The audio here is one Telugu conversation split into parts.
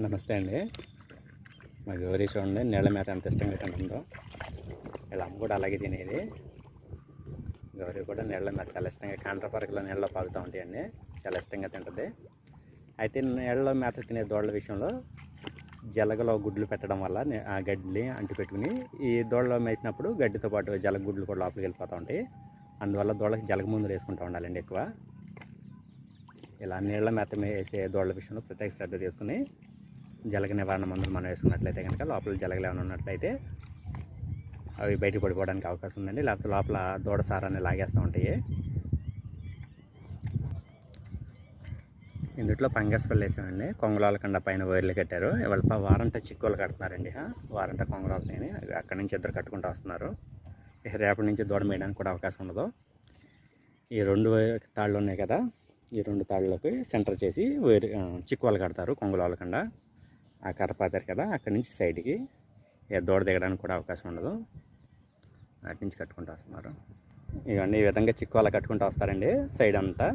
నమస్తే అండి. మా గౌరీ చూడండి నీళ్ళ మేత ఎంత ఇష్టంగా తింటుందో. ఇలా అమ్మ కూడా అలాగే తినేది. గౌరీ కూడా నీళ్ళ మేత చాలా ఇష్టంగా కాండ్రపరకలో నీళ్ళలో పాగుతూ ఉంటాయండి. చాలా ఇష్టంగా తింటుంది. అయితే నీళ్ళలో మేత తినే దోళ్ళ విషయంలో జలగలో గుడ్లు పెట్టడం వల్ల ఆ గడ్డిని అంటి పెట్టుకుని ఈ దోళ్ళలో మేసినప్పుడు గడ్డితో పాటు జలగ గుడ్లు కూడా లోపలికి వెళ్ళిపోతూ ఉంటాయి. అందువల్ల దోళ్ళకి జలగ ముందు వేసుకుంటూ ఉండాలండి ఎక్కువ. ఇలా నీళ్ళ మేత వేసే దోళ్ళ విషయంలో ప్రత్యేక శ్రద్ధ తీసుకుని జలగ నివారణ మందులు మనం వేసుకున్నట్లయితే కనుక లోపల జలగలు ఏమైనా ఉన్నట్లయితే అవి బయట పడిపోవడానికి అవకాశం ఉందండి. లేకపోతే లోపల దూడ సారాన్ని లాగేస్తూ ఉంటాయి. ఇందుట్లో పంగస్ పళ్ళు వేసామండి. కొంగళాల కండ పైన వైర్లు కట్టారు. ఇవాళ వారంట చిక్కులు కడుతున్నారండి. వారంట కొంగళాలని అక్కడి నుంచి ఇద్దరు కట్టుకుంటూ వస్తున్నారు. రేపటి నుంచి దూడ మేయడానికి కూడా అవకాశం ఉండదు. ఈ రెండు తాళ్ళు ఉన్నాయి కదా ఈ రెండు తాళ్ళకి సెంటర్ చేసి వైర్ చిక్కువాళ్ళు చిక్కువలు కడతారు కొంగలాల కండ ఆ కర్ర కదా అక్కడి నుంచి సైడ్కి దూడ దిగడానికి కూడా అవకాశం ఉండదు. అటు నుంచి కట్టుకుంటూ వస్తున్నారు. ఇవన్నీ ఈ విధంగా చిక్కువల కట్టుకుంటూ వస్తారండి సైడ్ అంతా.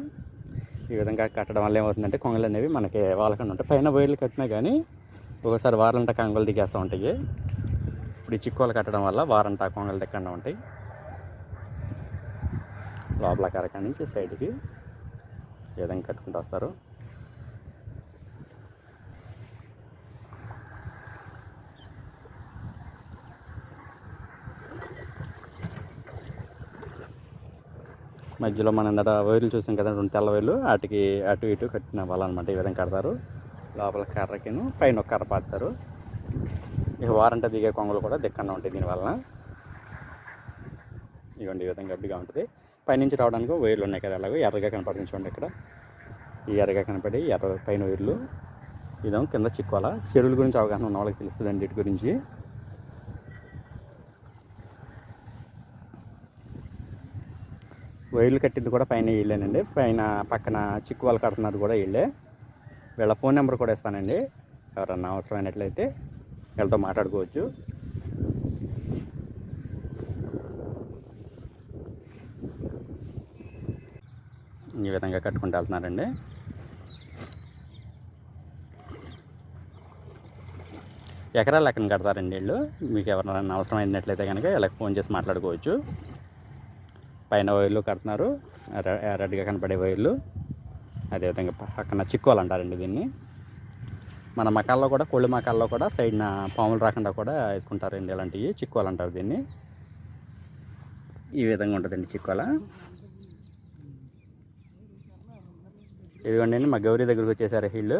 ఈ విధంగా కట్టడం వల్ల ఏమవుతుందంటే కొంగలు అనేవి మనకి వాళ్ళకుండా ఉంటాయి. పైన వైర్లు కట్టినా కానీ ఒకసారి వారంతా కొంగలు దిగేస్తూ ఉంటాయి. ఇప్పుడు ఈ చిక్కువలు కట్టడం వల్ల వారంతా కొంగలు దిక్కుండా ఉంటాయి. లోపల కరకా నుంచి సైడ్కి ఈ విధంగా కట్టుకుంటూ వస్తారు. మధ్యలో మనం ఇందట వైర్లు చూసాం కదా రెండు తెల్ల వైర్లు. వాటికి అటు ఇటు కట్టిన వాళ్ళనమాట ఈ విధంగా కడతారు. లోపల కర్రకిను పైన ఒక కర్ర పాతారు ఇక వారంట దిగే కొంగలు కూడా దిక్కంగా ఉంటాయి దీనివల్ల ఇవ్వండి ఈ విధంగా గడ్డిగా ఉంటుంది. పైనుంచి రావడానికి వైర్లు ఉన్నాయి కదా అలాగే ఎర్రగా కనపడుతుంది చూడండి ఇక్కడ. ఈ ఎర్రగా కనపడి ఎర్ర పైన వైర్లు. ఇదేమో కింద చిక్కోల. చెరువుల గురించి అవగాహన ఉన్న వాళ్ళకి తెలుస్తుందండి వీటి గురించి. వైర్లు కట్టింది కూడా పైన వీళ్ళేనండి పైన పక్కన చిక్కు వాళ్ళు కడుతున్నది కూడా వీళ్ళే వీళ్ళ ఫోన్ నెంబర్ కూడా ఇస్తానండి. ఎవరన్నా అవసరమైనట్లయితే వీళ్ళతో మాట్లాడుకోవచ్చు. ఈ విధంగా కట్టుకుంటూ వెళ్తున్నారండి. ఎకరాలు లెక్కన కడతారండి వీళ్ళు. మీకు ఎవరైనా అవసరం అయినట్లయితే కనుక వీళ్ళకి ఫోన్ చేసి మాట్లాడుకోవచ్చు. పైన వైర్లు కడుతున్నారు. రెడ్గా కనపడే వైర్లు. అదేవిధంగా పక్కన చిక్కోలు అంటారండి దీన్ని. మన మకాల్లో కూడా కోళ్ళి మకాల్లో కూడా సైడ్న పాములు రాకుండా కూడా వేసుకుంటారండి ఇలాంటివి. చిక్కోలు అంటారు దీన్ని. ఈ విధంగా ఉంటుందండి చిక్కోల. ఇదిగోండి మా గౌరీ దగ్గరికి వచ్చేసారు వీళ్ళు